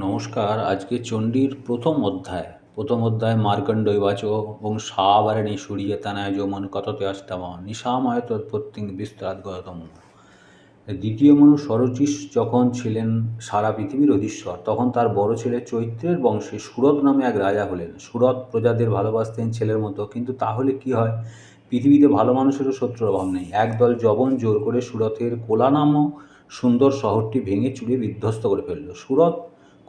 নমস্কার, আজকে চণ্ডীর প্রথম অধ্যায়। প্রথম অধ্যায় মার্কণ্ডৈবাচ ওং সাবারণী সূর্যতানায় যমন কততে অষ্টম নিশাময় তৎপত্তিং বিস্তাদগতম দ্বিতীয় মনু সরচিস যখন ছিলেন সারা পৃথিবীর অধীশ্বর, তখন তার বড় ছেলে চৈত্রের বংশে সুরত নামে এক রাজা হলেন। সুরত প্রজাদের ভালোবাসতেন ছেলের মতো, কিন্তু তাহলে কি হয়? পৃথিবীতে ভালো মানুষেরও শত্রুর অভাব নেই। একদল জবন জোর করে সুরতের কোলা নামক সুন্দর শহরটি ভেঙে চুড়ে বিধ্বস্ত করে ফেলল। সুরত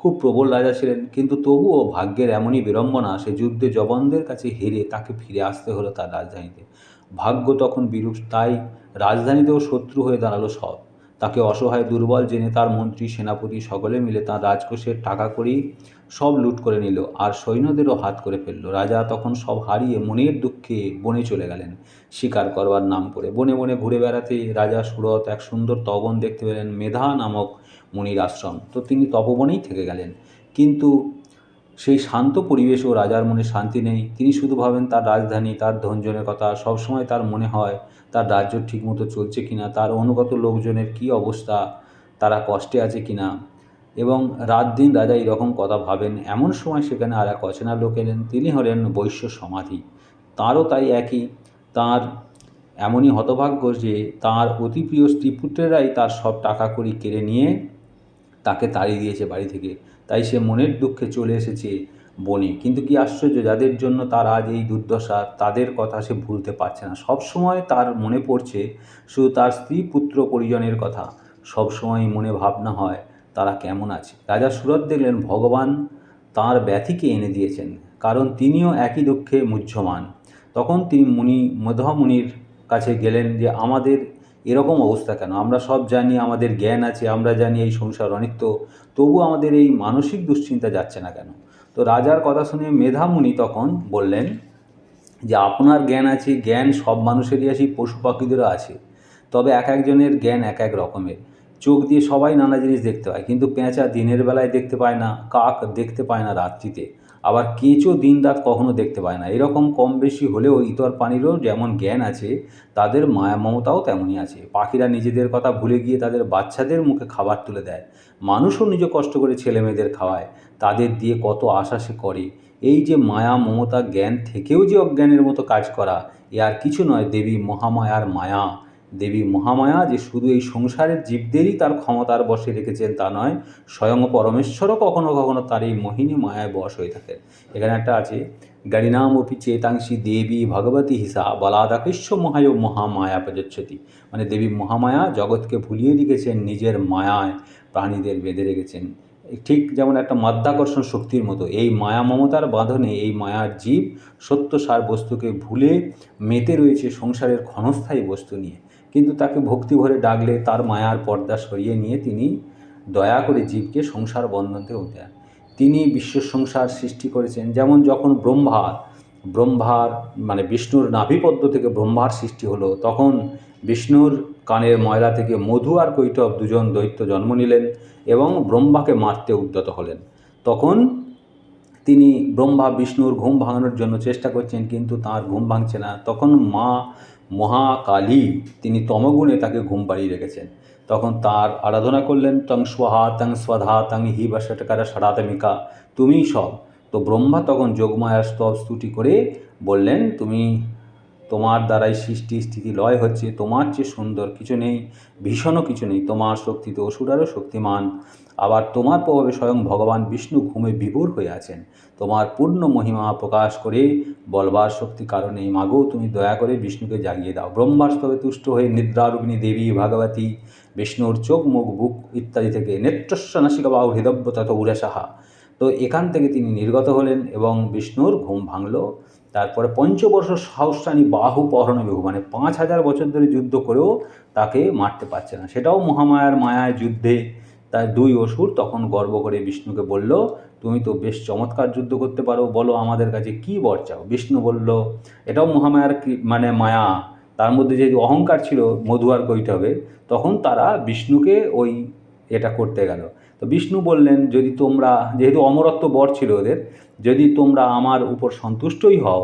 খুব প্রবল রাজা ছিলেন, কিন্তু তবুও ভাগ্যের এমনই বিড়ম্বনা, সে যুদ্ধে জবানদের কাছে হেরে তাকে ফিরে আসতে হলো তার রাজধানীতে। ভাগ্য তখন বিরূপ তাই রাজধানীতেও শত্রু হয়ে দাঁড়াল সব। তাকে অসহায় দুর্বল জেনে তার মন্ত্রী, সেনাপতি সকলে মিলে তার রাজকোষের টাকা করেই সব লুট করে নিল আর সৈন্যদেরও হাত করে ফেলল। রাজা তখন সব হারিয়ে মনের দুঃখে বনে চলে গেলেন, শিকার করবার নাম করে। বনে বনে ঘুরে বেড়াতে রাজা সুরত এক সুন্দর তবন দেখতে পেলেন, মেধা নামক মুনির আশ্রম। তো তিনি তপবনেই থেকে গেলেন। কিন্তু সেই শান্ত পরিবেশ ও রাজার মনে শান্তি নেই। তিনি শুধু ভাবেন, তার রাজধানী, তার ধনজনের কথা সবসময় তার মনে হয়, তার রাজ্য ঠিকমতো চলছে কিনা, তার অনুগত লোকজনের কি অবস্থা, তারা কষ্টে আছে কিনা? এবং রাত দিন রাজা এরকম কথা ভাবেন। এমন সময় সেখানে আর এক অচেনা লোক এলেন। তিনি হলেন বৈশ্য সমাধি। তারও তাই একই। তার এমনই হতভাগ্য যে, তার অতি প্রিয় স্ত্রীপুত্রেরাই তার সব টাকা কড়ি কেড়ে নিয়ে তাকে তাড়িয়ে দিয়েছে বাড়ি থেকে। তাই সে মনের দুঃখে চলে এসেছে বনে। কিন্তু কি আশ্চর্য, যাদের জন্য তার আজ এই দুর্দশা, তাদের কথা সে ভুলতে পারছে না। সব সময় তার মনে পড়ছে শুধু তার স্ত্রী পুত্র পরিজনের কথা। সব সময় মনে ভাবনা হয়, তারা কেমন আছে? রাজা সুরত দেখলেন, ভগবান তার ব্যথিকে এনে দিয়েছেন, কারণ তিনিও একই দুঃখে মুহ্যমান। তখন তিনি মুনি মধমুনির কাছে গেলেন যে, আমাদের এরকম অবস্থা কেন? আমরা সব জানি আমাদের জ্ঞান আছে, আমরা জানি এই সংসার অনিত্য তবু আমাদের এই মানসিক দুশ্চিন্তা যাচ্ছে না কেন? তো রাজার কথা শুনে মেধামুনি তখন বললেন যে, আপনার জ্ঞান আছে, জ্ঞান সব মানুষেরই আছে, পশু পাখিদেরও আছে। তবে এক একজনের জ্ঞান এক এক রকমের। চোখ দিয়ে সবাই নানা জিনিস দেখতে পায়, কিন্তু পেঁচা দিনের বেলায় দেখতে পায় না, কাক দেখতে পায় না রাত্রিতে। আবার কেঁচো দিন রাত কখনো দেখতে পায় না। এরকম কম বেশি হলেও ইতর প্রাণীরও যেমন জ্ঞান আছে, তাদের মায়া মমতাও তেমনই আছে। পাখিরা নিজেদের কথা ভুলে গিয়ে তাদের বাচ্চাদের মুখে খাবার তুলে দেয়। মানুষও নিজে কষ্ট করে ছেলে মেয়েদের খাওয়ায়। তাদের দিয়ে কত আশা সে করে। এই যে মায়া, মমতা, জ্ঞান থেকেও যে অজ্ঞানের মতো কাজ করা, এ আর কিছু নয় দেবী মহামায়ার মায়া। দেবী মহামায়া যে শুধু এই সংসারের জীবদেরই তার ক্ষমতার বশে রেখেছেন তা নয়, স্বয়ং পরমেশ্বরও কখনো কখনো তার এই মোহিনী মায়ায় বশ হয়ে থাকে এখানে একটা আছে গাড়িনাম অপি চেতাংশী দেবী ভগবতী হিসা বলাদাকৃষ্য মহায় মহামায়া প্রযচ্ছতি। মানে দেবী মহামায়া জগৎকে ভুলিয়ে রেখেছেন, নিজের মায়ায় প্রাণীদের বেঁধে রেখেছেন। ঠিক যেমন একটা মাধ্যাকর্ষণ শক্তির মতো এই মায়া মমতার বাঁধনে এই মায়ার জীব সত্য সার বস্তুকে ভুলে মেতে রয়েছে সংসারের ক্ষণস্থায়ী বস্তু নিয়ে। কিন্তু তাকে ভক্তি ভরে ডাকলে তার মায়ার পর্দা সরিয়ে নিয়ে তিনি দয়া করে জীবকে সংসার বন্ধনতে দেন তিনি বিশ্ব সংসার সৃষ্টি করেছেন। যেমন যখন ব্রহ্মার ব্রহ্মার মানে বিষ্ণুর নাভিপদ্ম থেকে ব্রহ্মার সৃষ্টি হলো, তখন বিষ্ণুর কানের ময়লা থেকে মধু আর কৈটব দুজন দৈত্য জন্ম নিলেন এবং ব্রহ্মাকে মারতে উদ্যত হলেন। তখন তিনি ব্রহ্মা, বিষ্ণুর ঘুম ভাঙানোর জন্য চেষ্টা করছেন, কিন্তু তার ঘুম ভাঙছে না। তখন মা মহাকালী, তিনি তমগুণে তাকে ঘুম পাড়িয়ে রেখেছেন। তখন তার আরাধনা করলেন তং স্বহা তং স্বধা তং হি বা বসটকারা সরাতমিকা তুমিই সব। তো ব্রহ্মা তখন যোগমায়ার স্তব স্তুতি করে বললেন, তুমি তোমার দ্বারাই সৃষ্টি স্থিতি লয় হচ্ছে, তোমার চেয়ে সুন্দর কিছু নেই, ভীষণও কিছু নেই, তোমার শক্তিতে অসুরারও শক্তিমান। আবার তোমার প্রভাবে স্বয়ং ভগবান বিষ্ণু ঘুমে বিভোর হয়ে আছেন। তোমার পূর্ণ মহিমা প্রকাশ করে বলবার শক্তি কারণে, মাগো, তুমি দয়া করে বিষ্ণুকে জাগিয়ে দাও। ব্রহ্মাস্তবে তুষ্ট হয়ে নিদ্রারূপিণী দেবী ভাগবতী, বিষ্ণুর চোখ, মুখ, বুক ইত্যাদি থেকে নেত্রস্ব নাসিকা বাহু হৃদব্য তথা উড়াসাহা তো এখান থেকে তিনি নির্গত হলেন এবং বিষ্ণুর ঘুম ভাঙল। তারপরে পঞ্চবর্ষ সহস্রানী বাহু পহরণবিহু মানে পাঁচ হাজার বছর ধরে যুদ্ধ করেও তাকে মারতে পারছে না। সেটাও মহামায়ার মায়ায় যুদ্ধে তার দুই অসুর তখন গর্ব করে বিষ্ণুকে বলল, তুমি তো বেশ চমৎকার যুদ্ধ করতে পারো, বলো আমাদের কাছে কী বর চাও? বিষ্ণু বলল, এটাও মহামায়ার মানে মায়া। তার মধ্যে যেহেতু অহংকার ছিল মধু আর কৈঠবে তখন তারা বিষ্ণুকে ওই এটা করতে গেল। তো বিষ্ণু বললেন, যদি তোমরা, যেহেতু অমরত্ব বর ছিল ওদের, যদি তোমরা আমার উপর সন্তুষ্টই হও,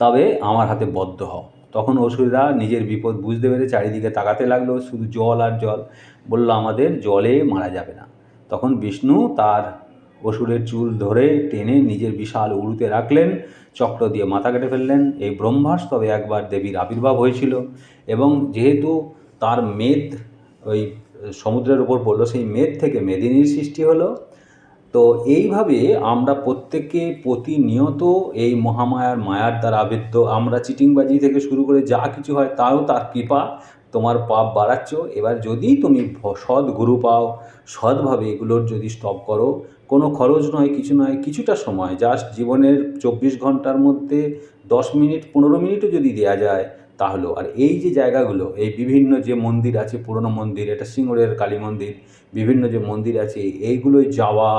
তবে আমার হাতে বদ্ধ হও। তখন অসুররা নিজের বিপদ বুঝতে পেরে চারিদিকে তাকাতে লাগল, শুধু জল আর জল। বলল, আমাদের জলে মারা যাবে না। তখন বিষ্ণু তার অসুরের চুল ধরে টেনে নিজের বিশাল উড়ুতে রাখলেন, চক্র দিয়ে মাথা কেটে ফেললেন। এই ব্রহ্মাস তবে একবার দেবীর আবির্ভাব হয়েছিল এবং যেহেতু তার মেদ ওই সমুদ্রের উপর পড়ল, সেই মেদ থেকে মেদিনীর সৃষ্টি হলো। তো এইভাবে আমরা প্রত্যেকে প্রতিনিয়ত এই মহামায়ার মায়ার দ্বারা আবৃত্ত, আমরা চিটিংবাজি থেকে শুরু করে যা কিছু হয় তাও তার কৃপা তোমার পাপ বাড়াচ্ছ। এবার যদি তুমি সৎ গুরু পাও, সৎভাবে এগুলোর যদি স্টপ করো, কোনো খরচ নয়, কিছু নয়, কিছুটা সময় জাস্ট জীবনের চব্বিশ ঘণ্টার মধ্যে দশ মিনিট, পনেরো মিনিটও যদি দেওয়া যায় তাহলেও, আর এই যে জায়গাগুলো, এই বিভিন্ন যে মন্দির আছে, পুরনো মন্দির, এটা সিঙ্গুরের কালী মন্দির, বিভিন্ন যে মন্দির আছে, এইগুলোয় যাওয়া,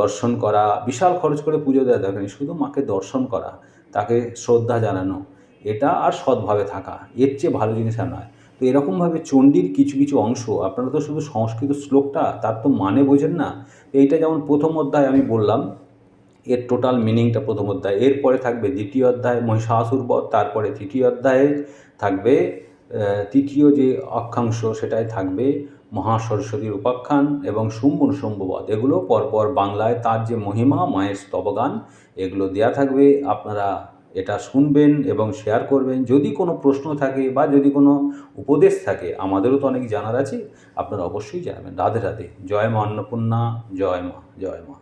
দর্শন করা, বিশাল খরচ করে পুজো দেওয়া দরকার নেই, শুধু মাকে দর্শন করা, তাকে শ্রদ্ধা জানানো, এটা আর সৎভাবে থাকা, এর চেয়ে ভালো জিনিস আর নয়। তো এরকমভাবে চণ্ডীর কিছু কিছু অংশ, আপনারা তো শুধু সংস্কৃত শ্লোকটা, তার তো মানে বোঝেন না, এইটা যেমন প্রথম অধ্যায় আমি বললাম এর টোটাল মিনিংটা প্রথম অধ্যায়। এরপরে থাকবে দ্বিতীয় অধ্যায়, মহিষাসুর বধ, তারপরে তৃতীয় অধ্যায়ে থাকবে তৃতীয় যে অক্ষাংশ সেটাই থাকবে মহাসরস্বতীর উপাখ্যান এবং শুম্বন শুম্ভবধ। এগুলো পরপর বাংলায় তার যে মহিমা, মায়ের স্তবগান, এগুলো দেয়া থাকবে। আপনারা এটা শুনবেন এবং শেয়ার করবেন। যদি কোনো প্রশ্ন থাকে বা যদি কোনো উপদেশ থাকে, আমাদেরও তো অনেক জানার আছে, আপনারা অবশ্যই জানাবেন। রাধে রাধে। জয় মা অন্নপূর্ণা জয় মা জয় মা